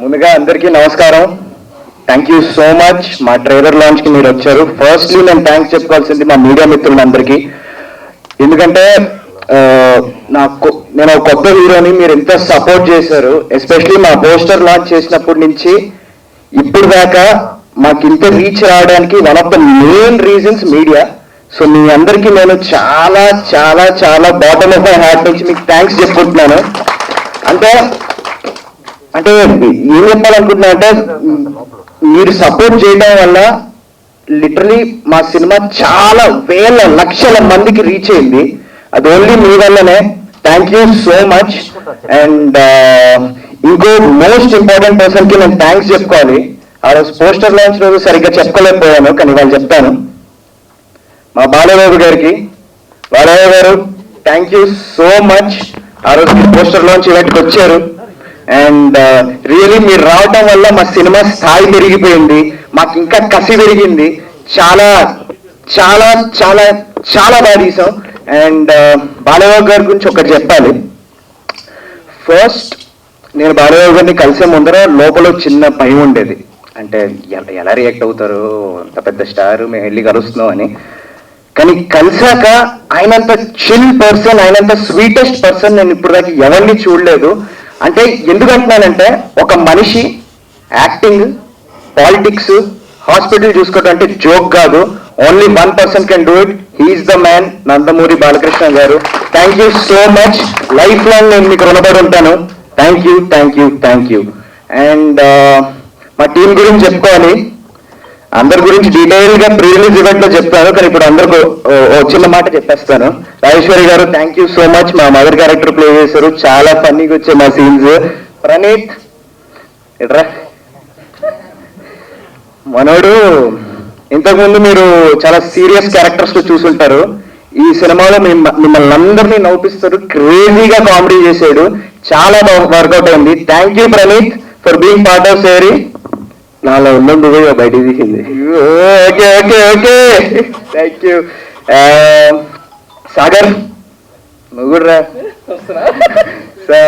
ముందుగా అందరికీ నమస్కారం. థ్యాంక్ యూ సో మచ్ మా ట్రైలర్ లాంచ్కి మీరు వచ్చారు. ఫస్ట్లీ నేను థ్యాంక్స్ చెప్పుకోవాల్సింది మా మీడియా మిత్రులందరికీ. ఎందుకంటే నాకు నేను ఒక కొత్త హీరోని మీరు ఎంత సపోర్ట్ చేశారు. ఎస్పెషలీ మా పోస్టర్ లాంచ్ చేసినప్పటి నుంచి ఇప్పుడు దాకా మాకు ఇంత రీచ్ రావడానికి one of the main reasons media so మీ అందరికీ నేను చాలా చాలా చాలా బాటమ్ ఆఫ్ మై హార్ట్ నుంచి మీకు థ్యాంక్స్ చెప్పుకుంటున్నాను. అంటే అంటే ఏం చెప్పాలనుకుంటున్నా అంటే మీరు సపోర్ట్ చేయడం వల్ల లిటరలీ మా సినిమా చాలా వేల లక్షల మందికి రీచ్ అయింది. అది ఓన్లీ మీ వల్లనే. Thank you so much and ఇంకో మోస్ట్ ఇంపార్టెంట్ పర్సన్కి నేను థ్యాంక్స్ చెప్పుకోవాలి. ఆ రోజు పోస్టర్ లాంచ్ రోజు సరిగ్గా చెప్పుకోలేకపోయాను కానీ వాళ్ళు చెప్తాను. మా బాలబాబు గారికి. బాలబాబు గారు థ్యాంక్ యూ సో మచ్ ఆ రోజు పోస్టర్ లాంచ్ ఈవెంట్కి వచ్చారు. అండ్ రియలీ uh, మీరు రావటం వల్ల మా సినిమా స్థాయి పెరిగిపోయింది. మాకు ఇంకా కసి పెరిగింది. చాలా చాలా చాలా చాలా బాగా తీసాం. అండ్ uh, బాలబాబు గారి గురించి ఒకటి చెప్పాలి. ఫస్ట్ నేను బాలబాబు గారిని కలిసే ముందర లోపల చిన్న భయం ఉండేది. అంటే ఎలా రియాక్ట్ అవుతారు? అంత పెద్ద స్టార్ మేము వెళ్ళి కలుస్తున్నాం అని. కానీ కలిసాక ఆయనంత చిల్ పర్సన్ ఆయనంత స్వీటెస్ట్ పర్సన్ నేను ఇప్పుడు దాకా ఎవరిని చూడలేదు. అంటే ఎందుకంటున్నానంటే ఒక మనిషి యాక్టింగ్ పాలిటిక్స్ హాస్పిటల్ చూసుకోవడం అంటే జోక్ కాదు. Only one person can do it he's the man Nandamuri Balakrishna garu. Thank you so much life long నేను మీకు రుణపడి ఉంటాను. Thank you thank you thank you and మా టీం గురించి చెప్పుకోవాలి. అందరి గురించి డీటెయిల్గా ప్రీ రిలీజ్ ఈవెంట్లో చెప్తాను కానీ ఇప్పుడు అందరికి ఓ చిన్న మాట చెప్పేస్తాను. Rajeshwari garu thank you so much మా మదర్ క్యారెక్టర్ ప్లే చేశారు. చాలా ఫన్నీగా వచ్చే మా సీన్స్ ప్రణీత్ ఎట్రా? మనోడు ఇంతకుముందు మీరు చాలా సీరియస్ క్యారెక్టర్స్లో చూసుంటారు. ఈ సినిమాలో మిమ్మల్ని అందరినీ నవ్విస్తారు క్రేజీగా కామెడీ చేశాడు. చాలా వర్కౌట్ అయింది. Thank you Praneeth for being part of Sehari నాలో ఉన్నది బయటికి తీసింది. Okay okay okay. Thank you Sagar నువ్వు కూడా రా.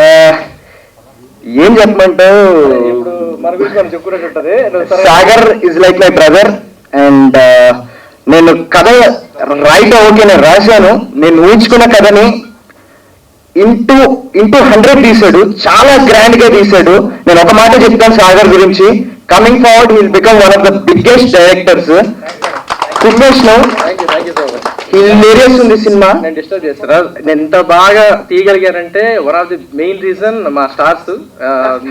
ఏం చెప్పమంటావు? Sagar is like my brother and నేను కథ రైట్ ఓకే నేను రాశాను. నేను ఊహించుకున్న కథని ఇంటూ ఇంటూ హండ్రెడ్ తీశాడు చాలా గ్రాండ్గా తీశాడు నేను ఒక మాట చెప్తాను సాగర్ గురించి. Coming forward will become one of the biggest directors so much. Hilarious ఉంది సినిమా నేను డిస్టర్బ్ చేస్తారా నేను ఎంత బాగా తీయగలిగారంటే one of the main reason మా స్టార్స్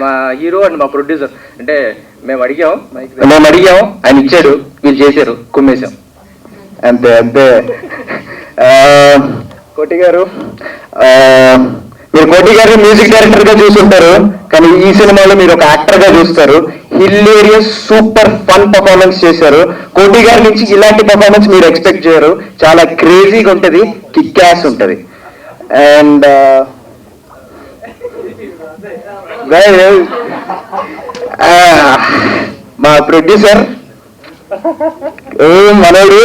మా హీరో అండ్ మా ప్రొడ్యూసర్ అంటే మేము అడిగాం. మేము అడిగాం ఆయన ఇచ్చాడు వీళ్ళు చేశారు కుమ్మేశాం. అంతే అంతే. కోటి గారు. మీరు కోటి గారిని మ్యూజిక్ డైరెక్టర్గా చూసుంటారు కానీ ఈ సినిమాలో మీరు ఒక యాక్టర్గా చూస్తారు. హిల్లేరియస్ సూపర్ ఫన్ పర్ఫార్మెన్స్ చేశారు. కోటి గారి నుంచి ఇలాంటి పర్ఫార్మెన్స్ మీరు ఎక్స్పెక్ట్ చేయరు. చాలా క్రేజీగా ఉంటది కిక్ క్యాష్ ఉంటది. అండ్ uh, uh, మా ప్రొడ్యూసర్ మనోడు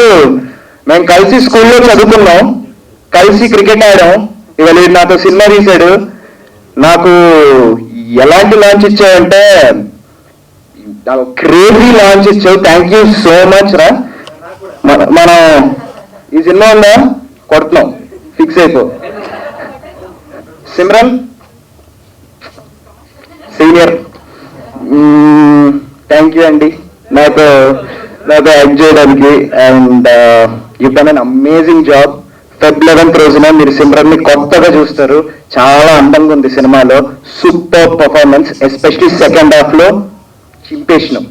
మేము కలిసి స్కూల్లో చదువుకున్నాం. కలిసి క్రికెట్ ఆడాం. ఇవాళ నాతో సినిమా తీశాడు. నాకు ఎలాంటి లాంచ్ ఇచ్చావంటే క్రేజీ లాంచ్ ఇచ్చావు. థ్యాంక్ యూ సో మచ్ రా. మన- మనం ఈ సినిమా ఉందా? కొడుతున్నాం. ఫిక్స్ అయిపో. సిమ్రన్? సీనియర్ థ్యాంక్ యూ అండి. నాకు నాకు యాక్ట్ చేయడానికి. And you done an amazing job Feb eleventh రోజున మీరు సిమ్రన్ని కొత్తగా చూస్తారు. చాలా అందంగా ఉంది సినిమాలో. సూపర్ పర్ఫార్మెన్స్ ఎస్పెషలీ సెకండ్ హాఫ్లో. చింపేసినాం.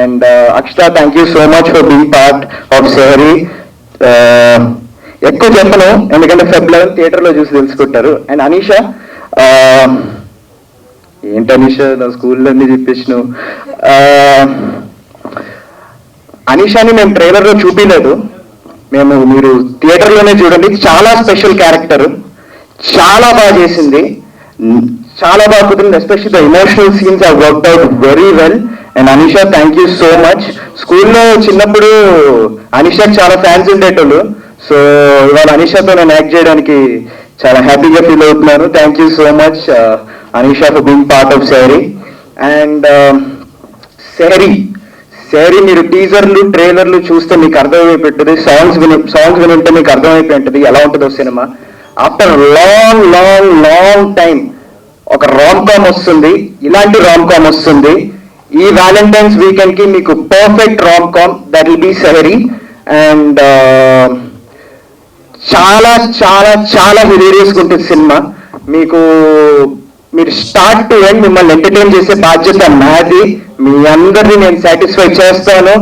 And Akshata thank you so much for being part of Sehari ఎక్కువ చెప్పను ఎందుకంటే ఫెబ్ లెవెన్ థియేటర్లో చూసి తెలుసుకుంటారు. అండ్ అనీష um, ఏంటి అనీష నా స్కూల్లో అన్ని చెప్పేసినావు. Uh, అనీషాని మేము ట్రైలర్లో చూపించలేదు మేము మీరు థియేటర్లోనే చూడండి. చాలా స్పెషల్ క్యారెక్టర్. చాలా బాగా చేసింది. చాలా బాగా కుదిరింది. Especially the emotional scenes I work out very well and Anisha thank you so much స్కూల్లో చిన్నప్పుడు అనీషాకి చాలా ఫ్యాన్స్ ఉండేటోళ్ళు. సో ఇవాళ అనిషాతో నేను యాక్ట్ చేయడానికి చాలా హ్యాపీగా ఫీల్ అవుతున్నాను. Thank you so much Anisha for being part of Sehari and Sehari Sehari మీరు టీజర్లు ట్రైలర్లు చూస్తే మీకు అర్థమైపోతుంది సాంగ్స్ విని సాంగ్స్ వినింటే మీకు అర్థమైపోయి ఉంటుంది ఎలా ఉంటుందో cinema. After long long long time ఒక రామ్ కామ్ వస్తుంది ఇలాంటి రామ్ కామ్ వస్తుంది. ఈ వ్యాలంటైన్స్ వీకెండ్కి మీకు perfect rom com that will be Sehari and చాలా చాలా చాలా హిలీరియస్గా ఉంటుంది సినిమా. మీకు మీరు స్టార్ట్ టు ఎండ్ మిమ్మల్ని ఎంటర్టైన్ చేసే బాధ్యత నాది. మీ అందరినీ నేను సాటిస్ఫై చేస్తాను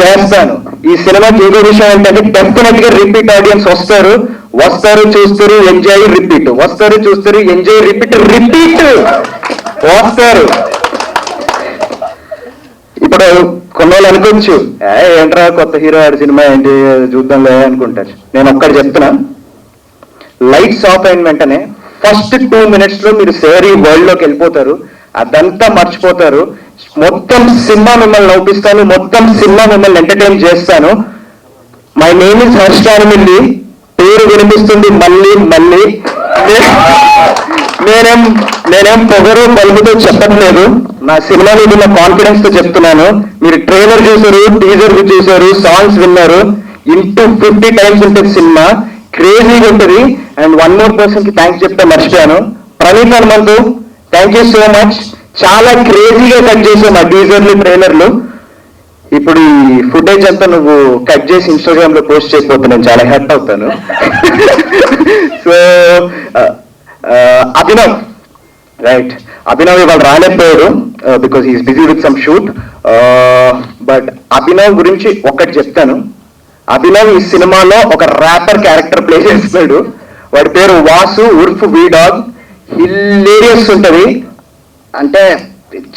చేస్తాను. ఈ సినిమా ఇంకో విషయం ఏంటంటే డెఫినెట్గా రిపీట్ ఆడియన్స్ వస్తారు. వస్తారు చూస్తారు ఎంజాయ్ రిపీట్ వస్తారు చూస్తారు ఎంజాయ్ రిపీట్ రిపీట్ వస్తారు. ఇప్పుడు కొన్నోళ్ళు అనుకోవచ్చు "ఏ, ఏంట్రా కొత్త హీరో ఆడి సినిమా ఏంటి చూద్దాంలే అనుకుంటారు. నేను ఒక్కటి చెప్తున్నా. లైట్స్ ఆఫ్ అయిన వెంటనే ఫస్ట్ టూ మినిట్స్లో మీరు సేరీ వరల్డ్లోకి వెళ్ళిపోతారు. అదంతా మర్చిపోతారు. మొత్తం సినిమా మిమ్మల్ని నవ్విస్తాను. మొత్తం సినిమా మిమ్మల్ని ఎంటర్టైన్ చేస్తాను. మై నేమ్ ఇస్ హర్షానిమిల్లి పేరు వినిపిస్తుంది మళ్ళీ మళ్ళీ. నేనేం నేనేం పొగరు పలుకుతో చెప్పట్లేదు. నా సినిమా మీద ఉన్న కాన్ఫిడెన్స్తో చెప్తున్నాను. మీరు ట్రైలర్ చూసారు టీజర్ చూసారు సాంగ్స్ విన్నారు. ఇంటూ ఫిఫ్టీ టైమ్స్ ఉంటుంది సినిమా. క్రేజీగా ఉంటుంది. అండ్ వన్ మోర్ పర్సన్కి థ్యాంక్స్ చెప్తే మర్చిపోయాను. Praneeth Hanumanthu thank you so much చాలా క్రేజీగా కట్ చేసాం ఆ డీజర్లు ట్రైలర్లు. ఇప్పుడు ఈ ఫుటేజ్ అంతా నువ్వు కట్ చేసి ఇన్స్టాగ్రామ్లో పోస్ట్ చేయకపోతే నేను చాలా హెల్ప్ అవుతాను. So uh, uh, Abhinav. Right Abhinav ఇవాళ రాలేకపోయాడు because is busy with some shoot but Abhinav గురించి ఒక్కటి చెప్తాను. అభినవ్ ఈ సినిమాలో ఒక ర్యాపర్ క్యారెక్టర్ ప్లే చేస్తున్నాడు. వాడి పేరు వాసు ఉర్ఫ్ వీడాగ్ హిల్లేరియస్ ఉంటది. అంటే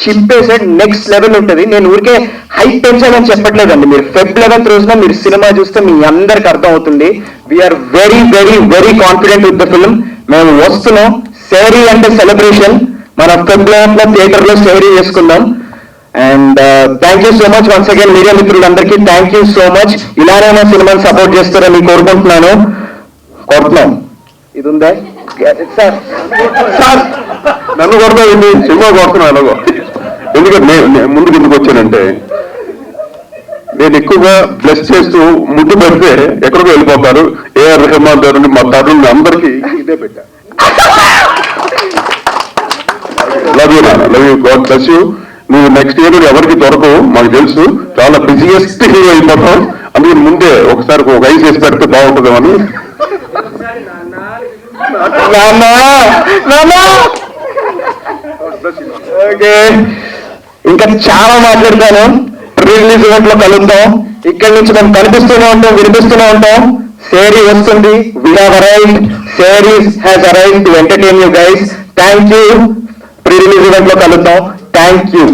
చింపేసే నెక్స్ట్ లెవెల్ ఉంటుంది. నేను ఊరికే హై టెన్షన్ అని చెప్పట్లేదండి. మీరు ఫెబ్ లెవెన్త్ రోజున మీరు సినిమా చూస్తే మీ అందరికి అర్థం అవుతుంది we are very very very confident with the film మేము వస్తున్నాం. సేరీ అంటే సెలబ్రేషన్ మన ఫెబ్ లెవెన్త్లో థియేటర్లో సేరీ చేసుకుందాం. And thank you so much once again media మిత్రులందరికీ. థ్యాంక్ యూ సో మచ్ ఇలానైనా సినిమాని సపోర్ట్ చేస్తారని కోరుకుంటున్నాను. కోరుతున్నాం. ఇది ఉందా సార్. సార్ నన్ను కొడతావు సినిమా కొడుతున్నావు ఎందుకంటే నేను ముందుకు ఎందుకు వచ్చానంటే నేను ఎక్కువగా బ్లెస్ చేస్తూ ముద్దు పెడితే ఎక్కడికో వెళ్ళిపోతారు. ఏఆర్ రెహమాన్ గారు మా తరుణ్ అందరికీ ఇదే పెట్టా. Love you love you God bless you నువ్వు నెక్స్ట్ ఇయర్ ఎవరికి దొరకవు మాకు తెలుసు. చాలా బిజియెస్ట్ హీరో అయిపోతాం. అందుకే ముందే ఒకసారి ఒక ఐస్ వేసి పెడితే బాగుంటుందేమని ఇంకా చాలా మాట్లాడతాను. రిలీజ్ ఈవెంట్లో కలుద్దాం. ఇక్కడి నుంచి మనం కనిపిస్తూనే ఉంటాం వినిపిస్తూనే ఉంటాం. సేరీ వస్తుంది we have arrived Sehari's has arrived to entertain you guys thank you pre release ఈవెంట్లో కలుద్దాం. Thank you